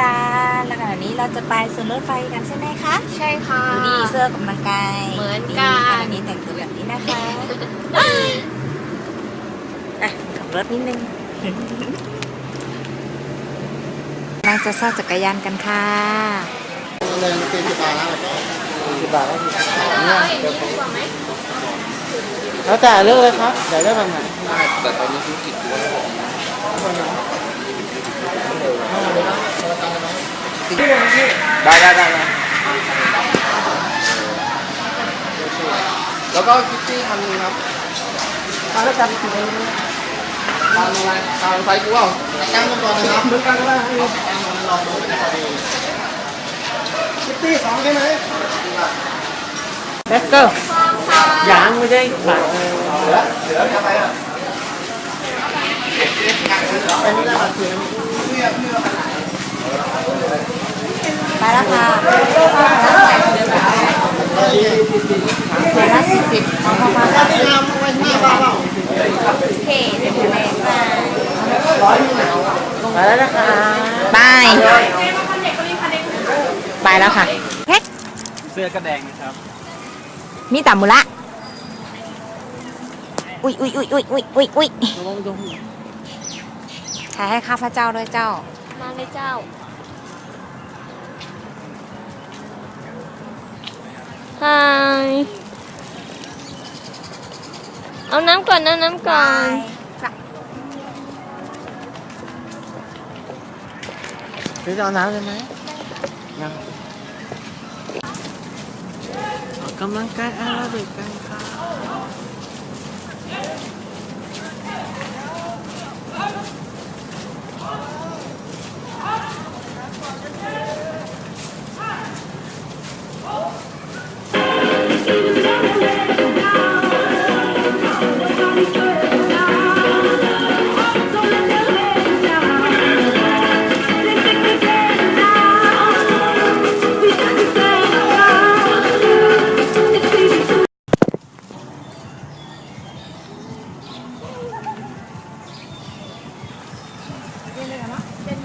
จ้าแล้วขณะนี้เราจะไปสวนรถไฟกันใช่ไหมคะใช่ค่ะดูดีเสื้อกำลังกายเหมือนกันขณะนี้แต่งตัวแบบนี้นะคะอะขับรถนิดนึงนั่งจะซ่าจักรยานกันค่ะเงินสี่สิบบาทแล้วก็สิบบาทแล้วสิแล้วแต่เลือกเลยครับเดี๋ยวเลือกแบบไหนแต่ตอนนี้ธุรกิจคือว่าได้ได้ได้นะแล้วก็คิตตี้คันนึงครับเอาแล้ว đây đây đây, đây. nó có cái hành không tao nó canh tao là tao phải cũ không căng không còn nữa không căng đó cái tí xong cái này Let's go. Dạ ăn đi. Bạn. Em ได้ขายไปไม่ได้มาคืนไปแล้วค่ะเดือนละสี่สิบของพ่อฟ้าถ้าไม่ทำไว้หน้าบ้านเราโอเคเดี๋ยวแรงมาไปแล้วนะคะบายไปแล้วค่ะเฮ็ดเสื้อกระแดงนะครับ มีต่ำมุละอุ้ยอุ้ยอุ้ยอุ้ยอุ้ยอุ้ยอุ้ยระวังตรงถ่ายให้ข้าพเจ้าด้วยเจ้า มาเลยเจ้า Hi. Ông nắm còn, ông nắm còn. Cứ cho nắm lên máy. Nào. Ờ, Cảm ơn các anh đã được căng thẳng. Ini.